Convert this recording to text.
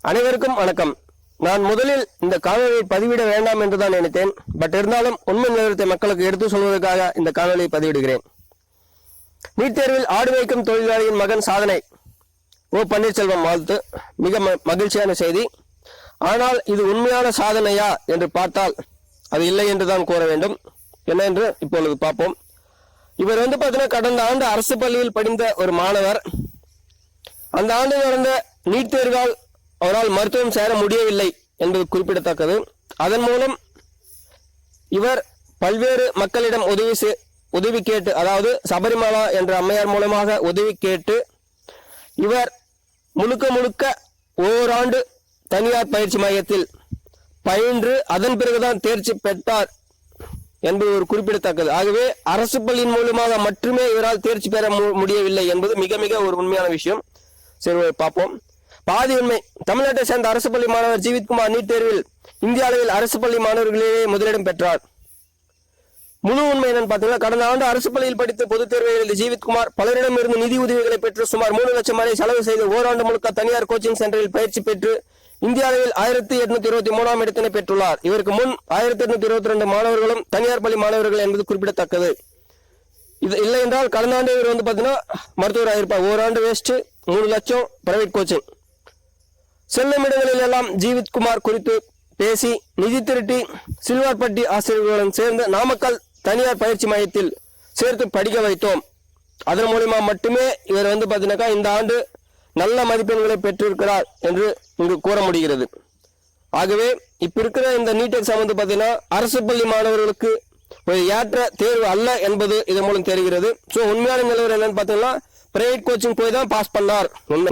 அனைவருக்கும் வணக்கம். நான் முதலில் இந்த காணொலியை பதிவிட வேண்டாம் என்றுதான் நினைத்தேன். பட் இருந்தாலும் உண்மை நிலவரத்தை மக்களுக்கு எடுத்து சொல்வதற்காக இந்த காணொலியை பதிவிடுகிறேன். நீட் தேர்வில் ஆடு வைக்கும் தொழிலாளியின் மகன் சாதனை. ஓ பன்னீர்செல்வம் வாழ்த்து. மிக ம- மகிழ்ச்சியான செய்தி. ஆனால் இது உண்மையான சாதனையா என்று பார்த்தால் அது இல்லை என்று தான் கூற வேண்டும். என்ன என்று இப்பொழுது பார்ப்போம். இவர் வந்து பார்த்தீங்கன்னா கடந்த ஆண்டு அரசு பள்ளியில் படிந்த ஒரு மாணவர். அந்த ஆண்டு நடந்த நீட் தேர்வால் அவரால் மருத்துவம் சேர முடியவில்லை என்பது குறிப்பிடத்தக்கது. அதன் மூலம் இவர் பல்வேறு மக்களிடம் உதவி செ- உதவி கேட்டு அதாவது சபரிமலா என்ற அம்மையார் மூலமாக உதவி கேட்டு இவர் முழுக்க முழுக்க ஓராண்டு தனியார் பயிற்சி மையத்தில் பயின்று அதன் பிறகுதான் தேர்ச்சி பெற்றார் என்பது ஒரு குறிப்பிடத்தக்கது. ஆகவே அரசு பள்ளியின் மூலமாக மட்டுமே இவரால் தேர்ச்சி பெற மு- முடியவில்லை என்பது மிக மிக ஒரு உண்மையான விஷயம். சரி பார்ப்போம். பாதி உண்மை. தமிழ்நாட்டை சேர்ந்த அரசு பள்ளி மாணவர் ஜீவித்குமார் நீட் தேர்வில் இந்திய அளவில் அரசு பள்ளி மாணவர்களிலேயே முதலிடம் பெற்றார். முழு உண்மை என்னன்னு பார்த்தீங்கன்னா கடந்த ஆண்டு அரசு பள்ளியில் படித்த பொதுத் தேர்வை எழுதிய ஜீவித்குமார் பலரிடமிருந்து நிதி உதவிகளை பெற்று சுமார் மூணு லட்சம் வரை செலவு செய்து ஓராண்டு முழுக்க தனியார் கோச்சிங் சென்டரில் பயிற்சி பெற்று இந்திய அளவில் ஆயிரத்தி எட்நூத்தி இருபத்தி மூணாம் இடத்தினை பெற்றுள்ளார். இவருக்கு முன் ஆயிரத்தி எட்நூத்தி இருபத்தி ரெண்டு மாணவர்களும் தனியார் பள்ளி மாணவர்கள் என்பது குறிப்பிடத்தக்கது. இது இல்லை என்றால் கடந்த ஆண்டு இவர் வந்து பார்த்தீங்கன்னா மருத்துவர் இருப்பார் ஓராண்டு வேஸ்ட் மூணு லட்சம் பிரைவேட் கோச்சிங் செல்லும் இடங்களில் எல்லாம் ஜீவித்குமார் குறித்து பேசி நிதி திரட்டி சில்வார்பட்டி ஆசிரியர்களுடன் சேர்ந்து நாமக்கல் தனியார் பயிற்சி மையத்தில் சேர்த்து படிக்க வைத்தோம். அதன் மூலிமா மட்டுமே இவர் வந்து பார்த்தீங்கன்னாக்கா இந்த ஆண்டு நல்ல மதிப்பெண்களை பெற்றிருக்கிறார் என்று இங்கு கூற முடிகிறது. ஆகவே இப்ப இருக்கிற இந்த நீட் எக்ஸாம் பார்த்தீங்கன்னா அரசு பள்ளி மாணவர்களுக்கு ஒரு ஏற்ற தேர்வு அல்ல என்பது இதன் மூலம் தெரிகிறது. ஸோ உண்மையான நிலவரம் என்னன்னு பார்த்தீங்கன்னா பிரைவேட் கோச்சிங் போய் தான் பாஸ் பண்ணார். உண்மை